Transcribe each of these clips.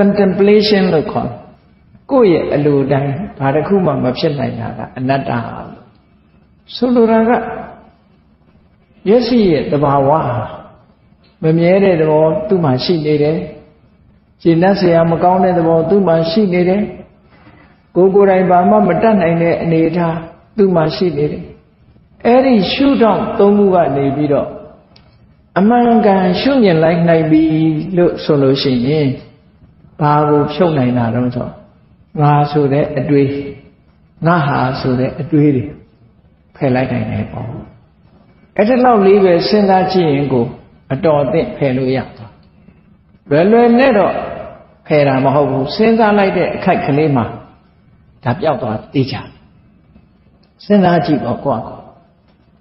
contemplation လို့ခေါ်ကိုယ့်ရဲ့အလိုတိုင်းဘာတစ်ခုမှမဖြစ်နိုင်တာကအနတ္တဆိုလိုတာကမျက်စိရဲ့တဘာဝမမြဲတဲ့သဘောသူ့မှာရှိနေတယ်။ရှင်လက်ဆရာမကောင်းတဲ့သဘောသူ့မှာရှိနေတယ်။ကိုယ်ကိုယ်တိုင်ဘာမှမတတ်နိုင်တဲ့အနေအထားသူ့မှာရှိနေတယ်။အဲ့ဒီရှုထောင့်သုံးခုကနေပြီးတော့အမှန်ကန်ရှုမြင်လိုက်နိုင်ပြီလို့ဆိုလို့ရှိရင် ဘာကိုဖြုတ်နိုင်တာတော့ဆိုငါဆိုတဲ့အတွေးငါဟာဆိုတဲ့အတွေးတွေဖယ်လိုက်နိုင်တယ်ပေါ့အဲ့ဒီလောက်လေးပဲစဉ်းစားကြည့်ရင်ကိုအတော်အသင့်ဖယ်လို့ရသွားလွယ်လွယ်နဲ့တော့ဖယ်တာမဟုတ်ဘူးစဉ်းစားလိုက်တဲ့အခိုက်ကလေးမှာဒါပြောက်သွားသိချစဉ်းစားကြည့်ပေါ့ကိုယ့်အကော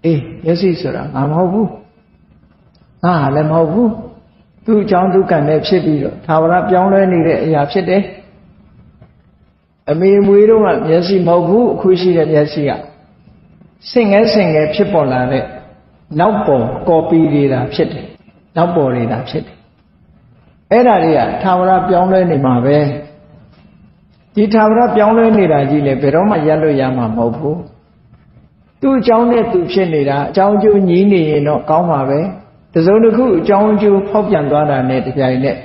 အေးမျက်စိဆိုတာငါမဟုတ်ဘူးငါဟာလည်းမဟုတ်ဘူး သူ့အကြောင်းသူကံနဲ့ဖြစ်ပြီးတော့သာဝရပြောင်းလဲနေတဲ့အရာဖြစ်တယ်အမေမွေးတော့ကမျက်စိမဟုတ်ဘူးအခုရှိတဲ့မျက်စိကစင်ငဲစင်ငဲဖြစ်ပေါ်လာတဲ့နောက်ပေါ်ကော်ပီနေတာဖြစ်တယ်နောက်ပေါ်နေတာဖြစ်တယ်အဲ့ဒါတွေကသာဝရပြောင်းလဲနေမှာပဲဒီသာဝရပြောင်းလဲနေတာကြီးလေဘယ်တော့မှရပ်လို့ရမှာမဟုတ်ဘူးသူ့အကြောင်းနဲ့သူဖြစ်နေတာအကြောင်းကျိုးညီးနေရင်တော့ကောင်းပါပဲ တစုံတစ်ခုအကြောင်းကျိုးဖောက်ပြန်သွားတာနဲ့တပြိုင်နက်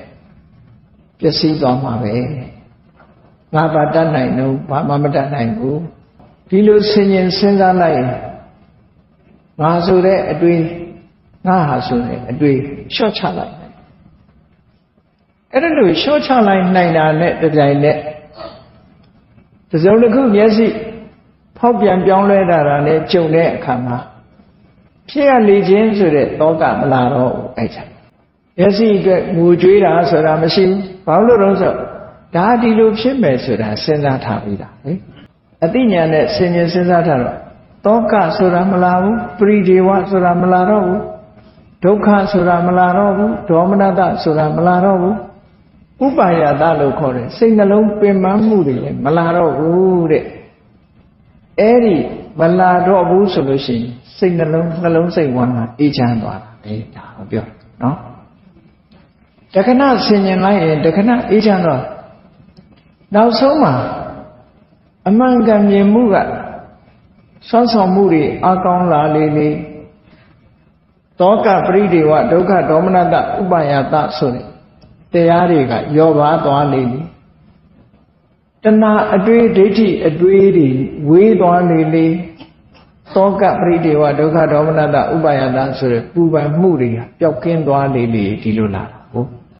ပျက်စီးသွားမှာပဲငါဘာတတ်နိုင်တော့ဘာမှမတတ်နိုင်ဘူးဒီလိုဆင်ញင်စဉ်းစားလိုက်ရင်ငါဆိုတဲ့အတွေ့ငါဟာဆိုတဲ့အတွေ့လျှော့ချလိုက်အဲ့ဒါလို့လျှော့ချလိုက်နိုင်တာနဲ့တပြိုင်နက်တစုံတစ်ခုမျက်စိဖောက်ပြန်ပြောင်းလဲတာနဲ့ကြုံတဲ့အခါမှာ ဖြစ်ရလေခြင်းဆိုတဲ့တောကမလာတော့ဘူးအဲ့ချာမျက်စိအတွက်ငိုကြွေးတာဆိုတာမရှိဘူးဘာလို့လဲဆိုဒါဒီလိုဖြစ်မယ်ဆိုတာစဉ်းစားထားပြီးတာလေအသိဉာဏ်နဲ့ဆင်ញင်စဉ်းစားထားတော့တောကဆိုတာမလာဘူးပရိဒေဝဆိုတာမလာတော့ဘူးဒုက္ခဆိုတာမလာတော့ဘူးဒေါမနတဆိုတာမလာတော့ဘူးဥပါယတလို့ခေါ်တယ်စိတ်နှလုံးပင်ပန်းမှုတွေလည်းမလာတော့ဘူးတဲ့အဲ့ဒီ မလာတော့ဘူးဆိုလို့ရှိရင်စိတ်နှလုံးနှလုံးစိတ်ဝမ်းကအေးချမ်းသွားတာပဲဒါကိုပြောနော်တခဏဆင်ញင်လိုက်ရင်တခဏအေးချမ်းသွားနောက်ဆုံးမှာအမှန်ကန်မြင်မှုကဆွမ်းဆောင်မှုတွေအကောင်းလာလေလေတောကပရိဒေဝဒုက္ခဒေါမနတဥပယတဆိုတဲ့တရားတွေကယောပါသွားလေလေ တဏှာအတွေးဒိဋ္ဌိအတွေးတွေဝေးသွားလေလေသောကပရိဒေဝဒုက္ခဒေါမနတဥပယတဆိုတဲ့ပူပန်မှုတွေကပျောက်ကင်းသွားလေလေဒီလိုလာ